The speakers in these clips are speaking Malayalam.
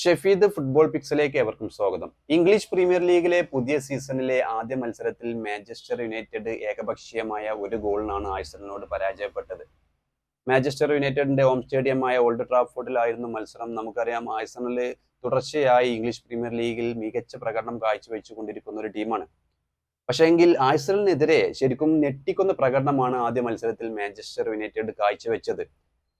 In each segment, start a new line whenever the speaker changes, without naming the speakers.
ഷെഫീദ് ഫുട്ബോൾ പിക്സിലേക്ക് ഏവർക്കും സ്വാഗതം. ഇംഗ്ലീഷ് പ്രീമിയർ ലീഗിലെ പുതിയ സീസണിലെ ആദ്യ മത്സരത്തിൽ മാഞ്ചസ്റ്റർ യുണൈറ്റഡ് ഏകപക്ഷീയമായ ഒരു ഗോളിനാണ് ആഴ്സണലിനോട് പരാജയപ്പെട്ടത്. മാഞ്ചസ്റ്റർ യുണൈറ്റഡിന്റെ ഹോം സ്റ്റേഡിയമായ ഓൾഡ് ട്രാഫോർഡിലായിരുന്നു മത്സരം. നമുക്കറിയാം ആഴ്സണൽ തുടർച്ചയായി ഇംഗ്ലീഷ് പ്രീമിയർ ലീഗിൽ മികച്ച പ്രകടനം കാഴ്ചവെച്ചുകൊണ്ടിരിക്കുന്ന ഒരു ടീമാണ്. പക്ഷേങ്കിൽ ആഴ്സണലിനെതിരെ ശരിക്കും ഞെട്ടിക്കുന്ന പ്രകടനമാണ് ആദ്യ മത്സരത്തിൽ മാഞ്ചസ്റ്റർ യുണൈറ്റഡ് കാഴ്ചവെച്ചത്.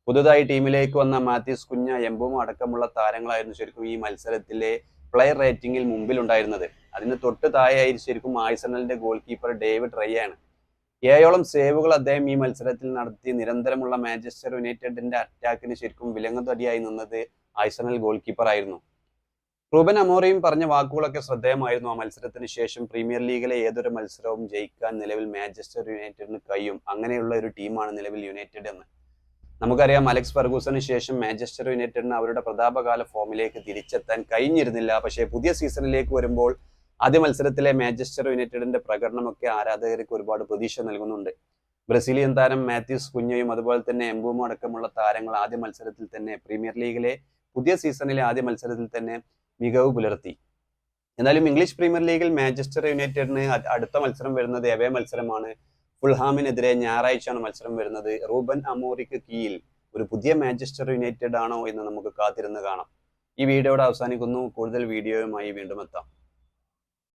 പുതുതായി ടീമിലേക്ക് വന്ന മാത്യൂസ് കുഞ്ഞ എംബും അടക്കമുള്ള താരങ്ങളായിരുന്നു ശരിക്കും ഈ മത്സരത്തിലെ പ്ലെയർ റേറ്റിംഗിൽ മുമ്പിലുണ്ടായിരുന്നത്. അതിന് തൊട്ട് താഴെയായി ശരിക്കും ആഴ്സണലിന്റെ ഗോൾ കീപ്പർ ഡേവിഡ് റയ്യാണ്. ഏഴോളം സേവുകൾ അദ്ദേഹം ഈ മത്സരത്തിൽ നടത്തി. നിരന്തരമുള്ള മാഞ്ചസ്റ്റർ യുണൈറ്റഡിന്റെ അറ്റാക്കിന് ശരിക്കും വിലങ്ങുതടിയായി നിന്നത് ആഴ്സണൽ ഗോൾ കീപ്പർ ആയിരുന്നു. റൂബൻ അമോറയും പറഞ്ഞ വാക്കുകളൊക്കെ ശ്രദ്ധേയമായിരുന്നു. ആ മത്സരത്തിന് ശേഷം പ്രീമിയർ ലീഗിലെ ഏതൊരു മത്സരവും ജയിക്കാൻ നിലവിൽ മാഞ്ചസ്റ്റർ യുണൈറ്റഡിന് കഴിയും. അങ്ങനെയുള്ള ഒരു ടീമാണ് നിലവിൽ യുണൈറ്റഡ് എന്ന്. നമുക്കറിയാം അലക്സ് ഫെർഗൂസന് ശേഷം മാഞ്ചസ്റ്റർ യുണൈറ്റഡിന് അവരുടെ പ്രതാപകാല ഫോമിലേക്ക് തിരിച്ചെത്താൻ കഴിഞ്ഞിരുന്നില്ല. പക്ഷേ പുതിയ സീസണിലേക്ക് വരുമ്പോൾ ആദ്യ മത്സരത്തിലെ മാഞ്ചസ്റ്റർ യുണൈറ്റഡിന്റെ പ്രകടനമൊക്കെ ആരാധകർക്ക് ഒരുപാട് പ്രതീക്ഷ നൽകുന്നുണ്ട്. ബ്രസീലിയൻ താരം മാത്യൂസ് കുഞ്ഞയും അതുപോലെ തന്നെ എംബുമോ അടക്കമുള്ള താരങ്ങൾ ആദ്യ മത്സരത്തിൽ തന്നെ പ്രീമിയർ ലീഗിലെ പുതിയ സീസണിലെ ആദ്യ മത്സരത്തിൽ തന്നെ മികവ് പുലർത്തി. എന്നാലും ഇംഗ്ലീഷ് പ്രീമിയർ ലീഗിൽ മാഞ്ചസ്റ്റർ യുണൈറ്റഡിന് അടുത്ത മത്സരം വരുന്നത് എവേ മത്സരമാണ്? ഫുൾഹാമിനെതിരെ ഞായറാഴ്ചയാണ് മത്സരം വരുന്നത്. റൂബൻ അമോറിക്ക് കീയിൽ ഒരു പുതിയ മാഞ്ചസ്റ്റർ യുണൈറ്റഡ് ആണോ എന്ന് നമുക്ക് കാത്തിരുന്ന് കാണാം. ഈ വീഡിയോയുടെ അവസാനിക്കുന്നു. കൂടുതൽ വീഡിയോയുമായി വീണ്ടും എത്താം.